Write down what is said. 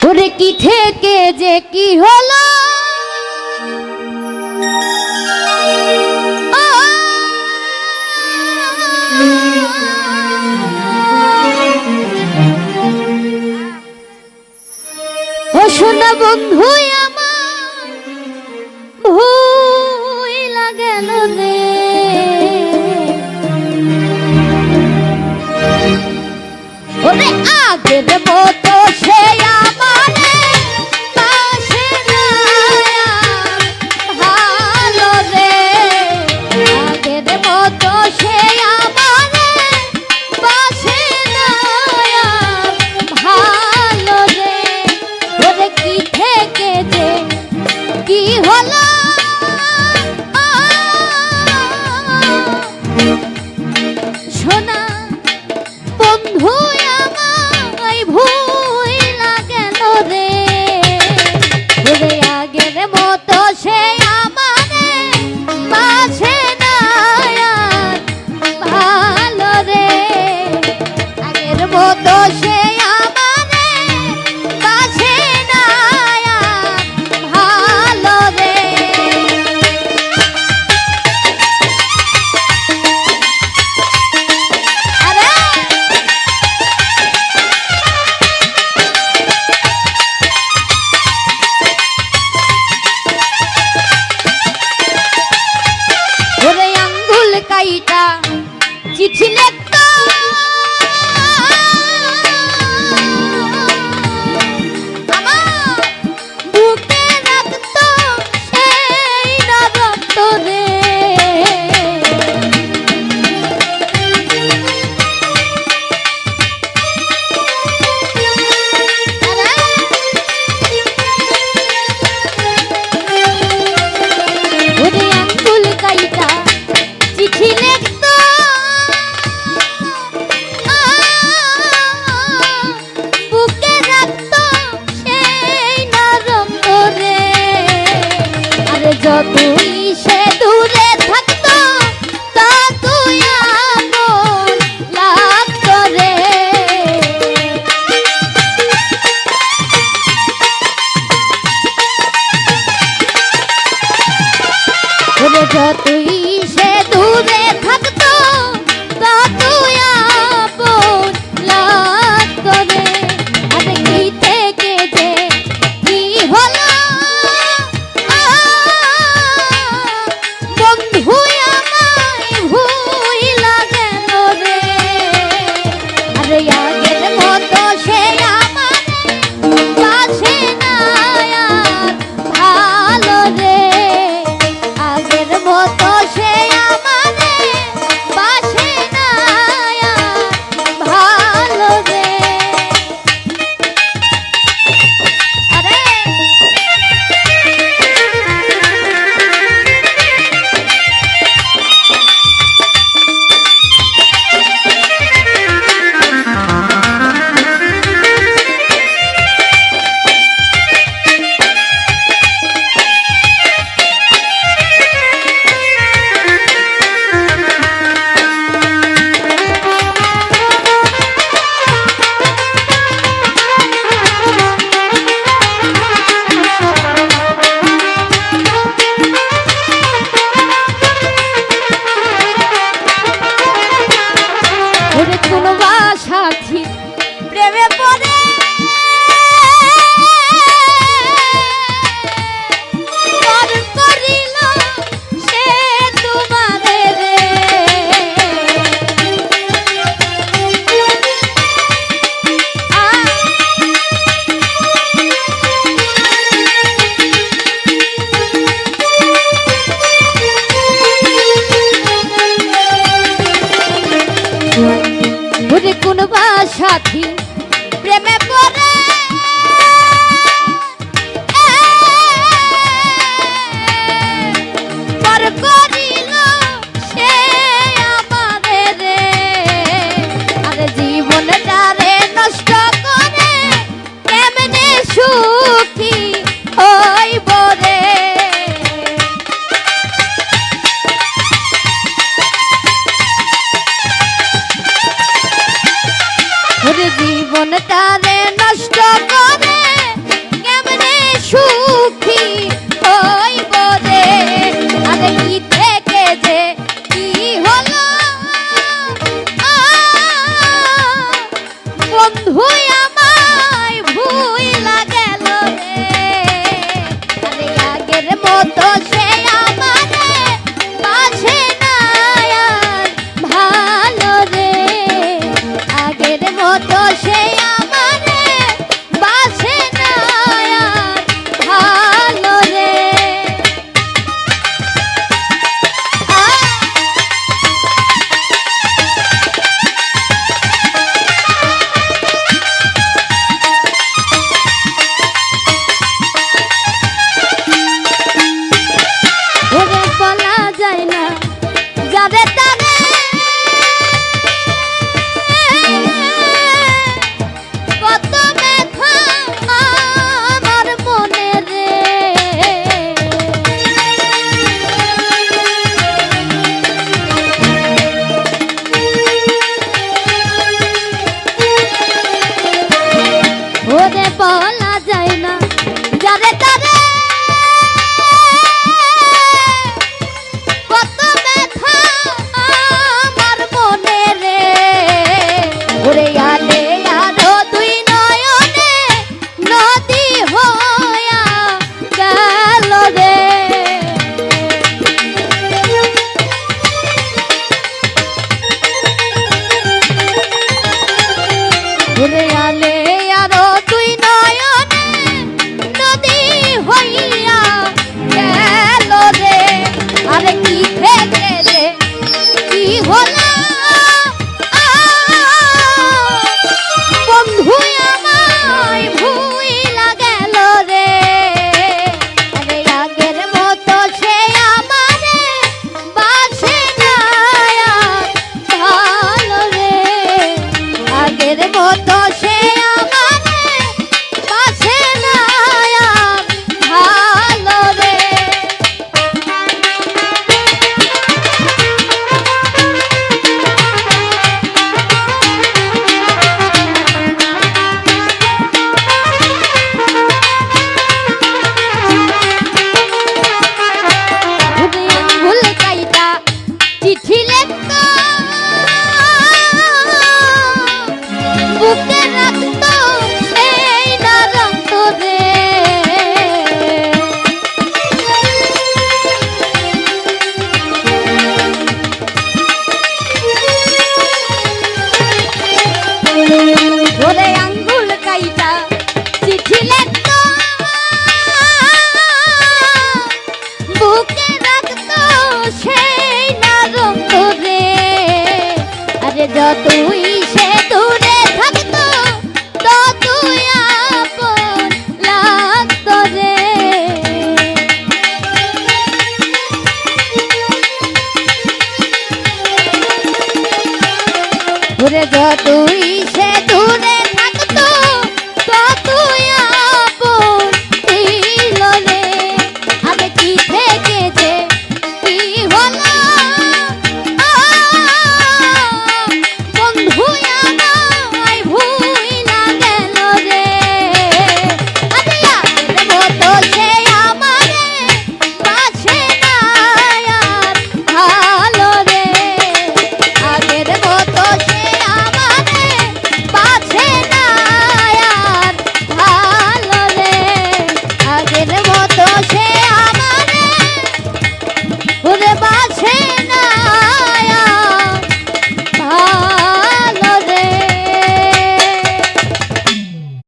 তোরে কি থেকে যে কি হলো? শোনা বন্ধু আমার ভুইলা আগের মতো যতই সে দূরে থাকতো ততই আমন লাগতো সে দূরে মনটারে নষ্ট করে কেমনে সুখী হইব রে কি থেকে যে? কি হলো? বন্ধু ঘুরে যতই সে দূরে